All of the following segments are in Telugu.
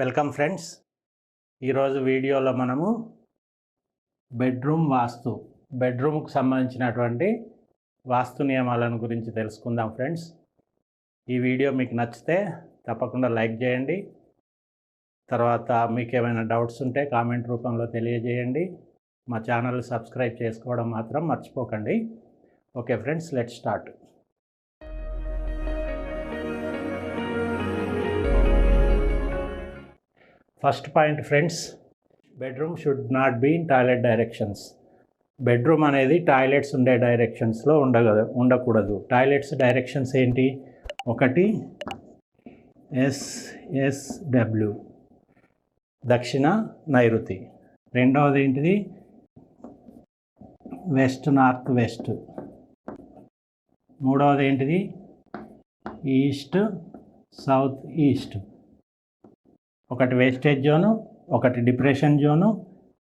Welcome friends. ఈరోజు వీడియోలో మనము బెడ్రూమ్ వాస్తు బెడ్రూమ్కు సంబంధించినటువంటి వాస్తు నియమాలను గురించి తెలుసుకుందాం ఫ్రెండ్స్. ఈ వీడియో మీకు నచ్చితే తప్పకుండా లైక్ చేయండి. తర్వాత మీకు ఏమైనా డౌట్స్ ఉంటే కామెంట్ రూపంలో తెలియజేయండి. మా ఛానల్ సబ్స్క్రైబ్ చేసుకోవడం మాత్రం మర్చిపోకండి. Okay friends let start. First point friends bedroom should not be in toilet directions bedroom అనేది టాయిలెట్స్ ఉండే డైరెక్షన్స్లో ఉండగ ఉండకూడదు. టాయిలెట్స్ డైరెక్షన్స్ ఏంటి? ఒకటి ఎస్ఎస్డబ్ల్యూ దక్షిణ నైరుతి. రెండవది ఏంటిది? వెస్ట్ నార్త్ వెస్ట్ మూడవది ఏంటిది? ఈస్ట్ సౌత్ ఈస్ట్ ఒకటి వేస్టేజ్ జోను ఒకటి డిప్రెషన్ జోను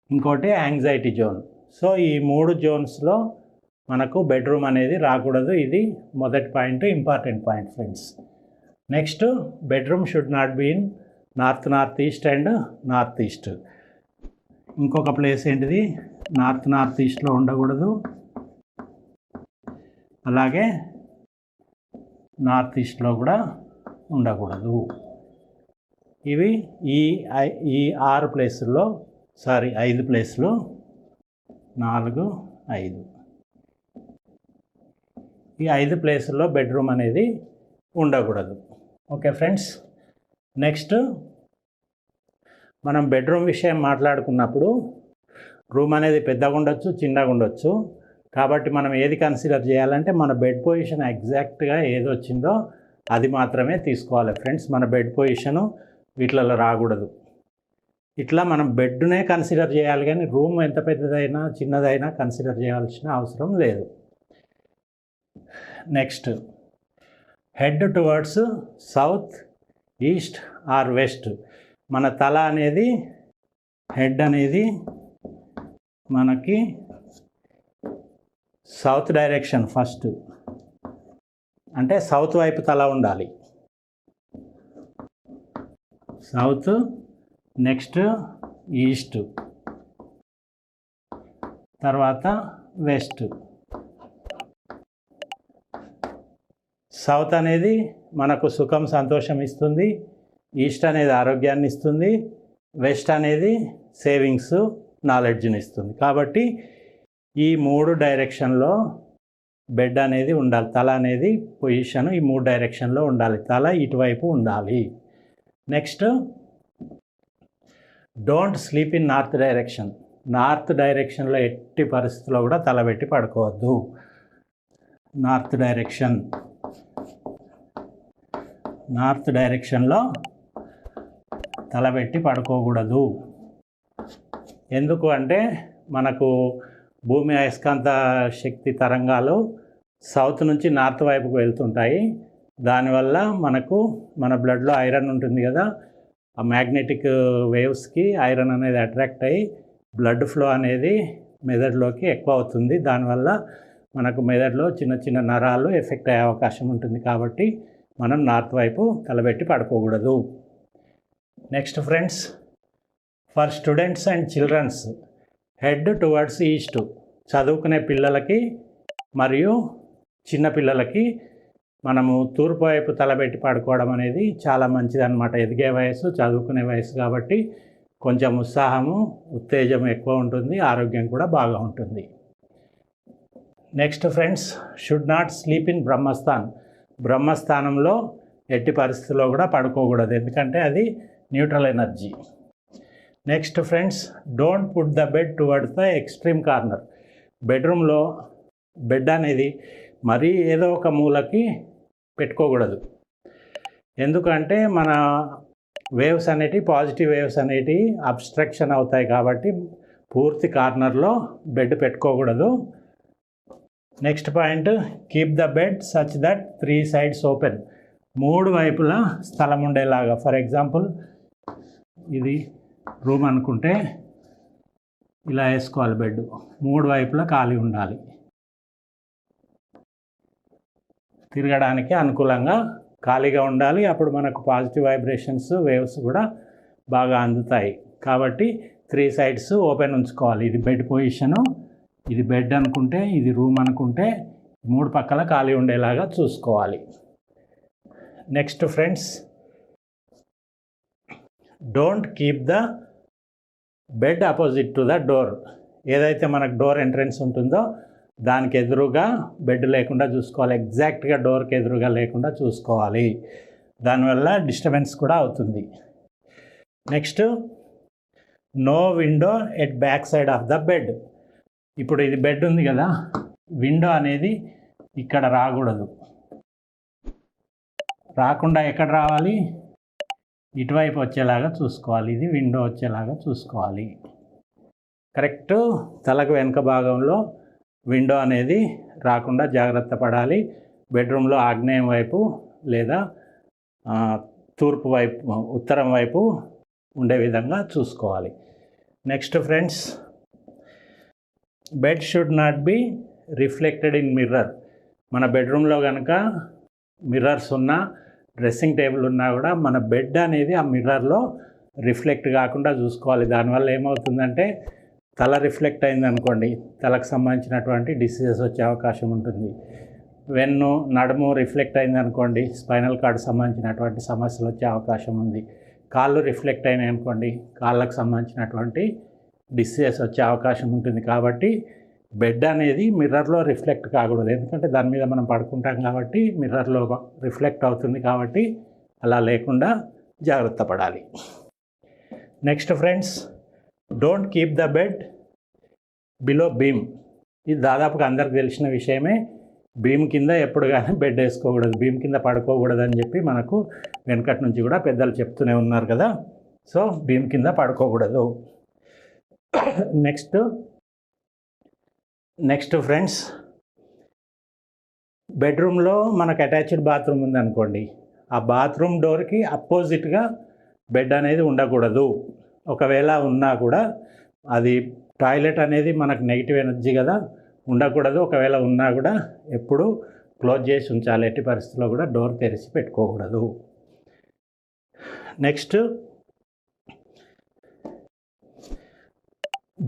ఇంకోటి యాంగ్జైటీ జోన్ సో ఈ మూడు జోన్స్లో మనకు బెడ్రూమ్ అనేది రాకూడదు. ఇది మొదటి point important point friends next bedroom should not be in north north east and north east ఇంకొక ప్లేస్ ఏంటిది? నార్త్ నార్త్ ఈస్ట్లో ఉండకూడదు. అలాగే నార్త్ ఈస్ట్లో కూడా ఉండకూడదు. ఇవి ఈ ఐ- ఈ ఆరు ప్లేసుల్లో సారీ ఐదు ప్లేసులు. నాలుగు ఐదు. ఈ ఐదు ప్లేసుల్లో బెడ్రూమ్ అనేది ఉండకూడదు. Okay friends? నెక్స్ట్ మనం బెడ్రూమ్ విషయం మాట్లాడుకున్నప్పుడు రూమ్ అనేది పెద్దగా ఉండొచ్చు చిన్నగా ఉండొచ్చు. కాబట్టి మనం ఏది కన్సిడర్ చేయాలంటే మన బెడ్ పొజిషన్ ఎగ్జాక్ట్గా ఏది వచ్చిందో అది మాత్రమే తీసుకోవాలి ఫ్రెండ్స్. మన బెడ్ పొజిషను వీటిలలో రాకూడదు. ఇట్లా మనం బెడ్నే కన్సిడర్ చేయాలి కానీ రూమ్ ఎంత పెద్దదైనా చిన్నదైనా కన్సిడర్ చేయాల్సిన అవసరం లేదు. Next head towards south east or west. మన తల అనేది హెడ్ అనేది మనకి సౌత్ డైరెక్షన్ ఫస్ట్. అంటే సౌత్ వైపు తల ఉండాలి. సౌత్ నెక్స్ట్ ఈస్ట్ తర్వాత వెస్ట్ సౌత్ అనేది మనకు సుఖం సంతోషం ఇస్తుంది. ఈస్ట్ అనేది ఆరోగ్యాన్ని ఇస్తుంది. వెస్ట్ అనేది సేవింగ్స్ నాలెడ్జ్ని ఇస్తుంది. కాబట్టి ఈ మూడు డైరెక్షన్లో బెడ్ అనేది ఉండాలి. తల అనేది పొజిషన్ ఈ మూడు డైరెక్షన్లో ఉండాలి. తల ఇటువైపు ఉండాలి. Next don't sleep in north direction north డైరెక్షన్లో ఎట్టి పరిస్థితుల్లో కూడా తలబెట్టి పడుకోవద్దు. నార్త్ డైరెక్షన్ నార్త్ డైరెక్షన్లో తలబెట్టి పడుకోకూడదు. ఎందుకు అంటే మనకు భూమి అయస్కాంత శక్తి తరంగాలు సౌత్ నుంచి నార్త్ వైపుకు వెళ్తుంటాయి. దానివల్ల మనకు మన బ్లడ్లో ఐరన్ ఉంటుంది కదా ఆ మ్యాగ్నెటిక్ వేవ్స్కి ఐరన్ అనేది అట్రాక్ట్ అయ్యి బ్లడ్ ఫ్లో అనేది మెదడులోకి ఎక్కువ అవుతుంది. దానివల్ల మనకు మెదడులో చిన్న చిన్న నరాలు ఎఫెక్ట్ అయ్యే అవకాశం ఉంటుంది కాబట్టి మనం నార్త్ వైపు తలబెట్టి పడుకోకూడదు. Next friends for students and childrens head towards east చదువుకునే పిల్లలకి మరియు చిన్న పిల్లలకి మనము తూర్పు వైపు తలబెట్టి పడుకోవడం అనేది చాలా మంచిది అనమాట ఎదిగే వయసు చదువుకునే వయసు కాబట్టి కొంచెం ఉత్సాహము ఉత్తేజం ఎక్కువ ఉంటుంది ఆరోగ్యం కూడా బాగా ఉంటుంది. Next friends should not sleep in Brahmasthan బ్రహ్మస్థానంలో ఎట్టి పరిస్థితుల్లో కూడా పడుకోకూడదు. ఎందుకంటే అది neutral energy next friends don't put the bed towards the extreme corner బెడ్రూమ్లో బెడ్ అనేది మరీ ఏదో ఒక మూలకి పెట్టుకోకూడదు. ఎందుకంటే మన వేవ్స్ అనేటివి పాజిటివ్ వేవ్స్ అనేటివి అబ్స్ట్రక్షన్ అవుతాయి కాబట్టి పూర్తి కార్నర్లో బెడ్ పెట్టుకోకూడదు. Next point keep the bed such that three sides open. మూడు వైపులా స్థలం ఉండేలాగా ఫర్ ఎగ్జాంపుల్ ఇది రూమ్ అనుకుంటే ఇలా వేసుకోవాలి బెడ్. మూడు వైపులా ఖాళీ ఉండాలి. తిరగడానికి అనుకూలంగా ఖాళీగా ఉండాలి. అప్పుడు మనకు పాజిటివ్ వైబ్రేషన్స్ వేవ్స్ కూడా బాగా అందుతాయి. కాబట్టి త్రీ సైడ్స్ ఓపెన్ ఉంచుకోవాలి. ఇది బెడ్ పొజిషను ఇది బెడ్ అనుకుంటే ఇది రూమ్ అనుకుంటే మూడు పక్కల ఖాళీ ఉండేలాగా చూసుకోవాలి. Next friends don't keep the bed opposite to the door. ఏదైతే మనకు డోర్ ఎంట్రన్స్ ఉంటుందో దానికి ఎదురుగా బెడ్ లేకుండా చూసుకోవాలి. ఎగ్జాక్ట్గా డోర్కి ఎదురుగా లేకుండా చూసుకోవాలి. దానివల్ల డిస్టర్బెన్స్ కూడా అవుతుంది. Next no window at back side of the bed. ఇప్పుడు ఇది బెడ్ ఉంది కదా విండో అనేది ఇక్కడ రాకూడదు. రాకుండా ఎక్కడ రావాలి? ఇటువైపు వచ్చేలాగా చూసుకోవాలి. ఇది విండో వచ్చేలాగా చూసుకోవాలి. కరెక్ట్ తలకు వెనుక భాగంలో విండో అనేది రాకుండా జాగ్రత్త పడాలి. బెడ్రూమ్లో ఆగ్నేయం వైపు లేదా తూర్పు వైపు ఉత్తరం వైపు ఉండే విధంగా చూసుకోవాలి. Next friends bed should not be reflected in mirror. మన బెడ్రూమ్లో కనుక మిర్రర్స్ ఉన్నా డ్రెస్సింగ్ టేబుల్ ఉన్నా కూడా మన బెడ్ అనేది ఆ మిర్రర్లో రిఫ్లెక్ట్ కాకుండా చూసుకోవాలి. దానివల్ల ఏమవుతుందంటే తల రిఫ్లెక్ట్ అయింది అనుకోండి తలకు సంబంధించినటువంటి డిసీజెస్ వచ్చే అవకాశం ఉంటుంది. వెన్ను నడుము రిఫ్లెక్ట్ అయింది అనుకోండి స్పైనల్ కార్డ్ సంబంధించినటువంటి సమస్యలు వచ్చే అవకాశం ఉంది. కాళ్ళు రిఫ్లెక్ట్ అయినాయి అనుకోండి కాళ్ళకు సంబంధించినటువంటి డిసీజెస్ వచ్చే అవకాశం ఉంటుంది. కాబట్టి బెడ్ అనేది మిర్రర్లో రిఫ్లెక్ట్ కాకూడదు. ఎందుకంటే దాని మీద మనం పడుకుంటాం కాబట్టి మిర్రర్లో రిఫ్లెక్ట్ అవుతుంది కాబట్టి అలా లేకుండా జాగ్రత్త పడాలి. Next friends don't keep the bed below beam ఇది దాదాపుగా అందరికి తెలిసిన విషయమే. భీమ్ కింద ఎప్పుడు కానీ బెడ్ వేసుకోకూడదు భీమ్ కింద పడుకోకూడదు అని చెప్పి మనకు వెనకటి నుంచి కూడా పెద్దలు చెప్తూనే ఉన్నారు కదా. సో భీమ్ కింద పడుకోకూడదు. నెక్స్ట్ నెక్స్ట్ ఫ్రెండ్స్ బెడ్రూమ్లో మనకు అటాచ్డ్ బాత్రూమ్ ఉందనుకోండి. ఆ బాత్రూమ్ డోర్కి అపోజిట్గా బెడ్ అనేది ఉండకూడదు. ఒకవేళ ఉన్నా కూడా అది టాయిలెట్ అనేది మనకు నెగిటివ్ ఎనర్జీ కదా ఉండకూడదు. ఒకవేళ ఉన్నా కూడా ఎప్పుడు క్లోజ్ చేసి ఉంచాలి. ఎట్టి పరిస్థితుల్లో కూడా డోర్ తెరిచి పెట్టుకోకూడదు. నెక్స్ట్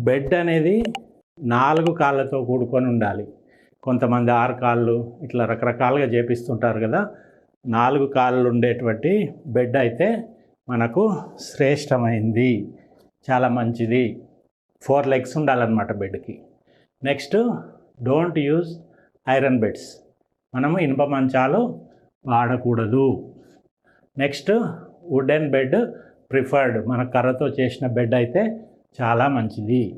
బెడ్ అనేది నాలుగు కాళ్ళతో కూడుకొని ఉండాలి. కొంతమంది ఆరు కాళ్ళు ఇట్లా రకరకాలుగా చేపిస్తుంటారు కదా నాలుగు కాళ్ళు ఉండేటువంటి బెడ్ అయితే మనకు శ్రేష్టమైంది. చాలా మంచిది. ఫోర్ లెగ్స్ ఉండాలన్నమాట బెడ్కి. Next don't use iron beds. మనము ఇనుప మంచాలు వాడకూడదు. Next wooden bed preferred. మన కర్రతో చేసిన బెడ్ అయితే చాలా మంచిది.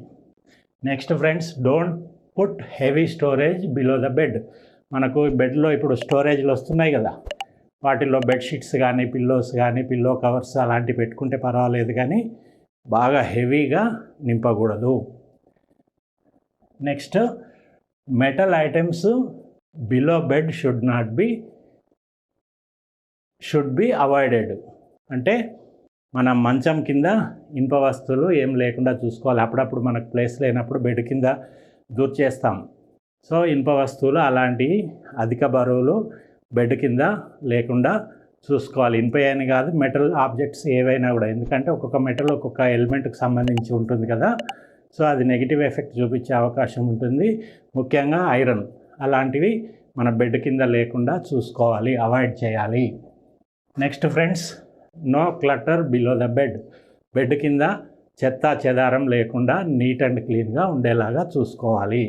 Next friends don't put heavy storage below the bed. మనకు బెడ్లో ఇప్పుడు స్టోరేజ్లు వస్తున్నాయి కదా. వాటిల్లో బెడ్షీట్స్ కానీ పిల్లోస్ కానీ పిల్లో కవర్స్ అలాంటివి పెట్టుకుంటే పర్వాలేదు కానీ బాగా హెవీగా నింపకూడదు. Next metal items below bed should not be should be avoided అంటే మనం మంచం కింద ఇనుప వస్తువులు ఏం లేకుండా చూసుకోవాలి. అప్పుడప్పుడు మనకు ప్లేస్ లేనప్పుడు బెడ్ కింద దూర్చేస్తాం. సో ఇనుప వస్తువులు అలాంటివి అధిక బరువులు బెడ్ కింద లేకుండా చూసుకోవాలి. ఇనుప అని కాదు మెటల్ ఆబ్జెక్ట్స్ ఏవైనా కూడా. ఎందుకంటే ఒక్కొక్క మెటల్ ఒక్కొక్క ఎలిమెంట్కి సంబంధించి ఉంటుంది కదా. సో అది నెగిటివ్ ఎఫెక్ట్ చూపించే అవకాశం ఉంటుంది. ముఖ్యంగా ఐరన్ అలాంటివి మన బెడ్ కింద లేకుండా చూసుకోవాలి అవాయిడ్ చేయాలి. Next friends no clutter below the bed. Bed కింద చెత్త చెదారం లేకుండా నీట్ అండ్ క్లీన్గా ఉండేలాగా చూసుకోవాలి.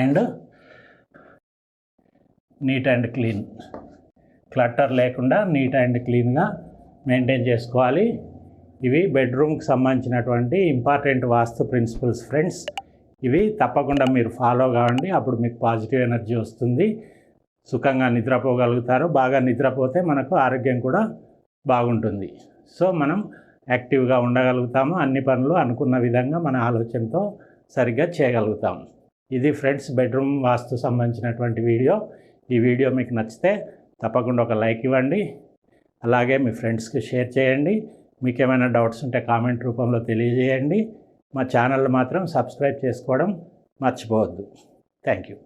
And neat and clean. Clutter లేకుండా నీట్ అండ్ క్లీన్గా మెయింటైన్ చేసుకోవాలి. ఇవి బెడ్రూమ్కి సంబంధించినటువంటి ఇంపార్టెంట్ వాస్తు ప్రిన్సిపల్స్ ఫ్రెండ్స్. ఇవి తప్పకుండా మీరు ఫాలో కావండి. అప్పుడు మీకు పాజిటివ్ ఎనర్జీ వస్తుంది. సుఖంగా నిద్రపోగలుగుతారు. బాగా నిద్రపోతే మనకు ఆరోగ్యం కూడా బాగుంటుంది. సో మనం యాక్టివ్గా ఉండగలుగుతాము. అన్ని పనులు అనుకున్న విధంగా మన ఆలోచనతో సరిగ్గా చేయగలుగుతాం. ఇది ఫ్రెండ్స్ బెడ్రూమ్ వాస్తు సంబంధించినటువంటి వీడియో. ఈ వీడియో మీకు నచ్చితే తప్పకుండా ఒక లైక్ ఇవ్వండి. అలాగే మీ ఫ్రెండ్స్కి షేర్ చేయండి. మీకు ఏమైనా డౌట్స్ ఉంటే కామెంట్ రూపంలో తెలియజేయండి. మా ఛానల్ మాత్రం సబ్స్క్రైబ్ చేసుకోవడం మర్చిపోవద్దు. Thank you.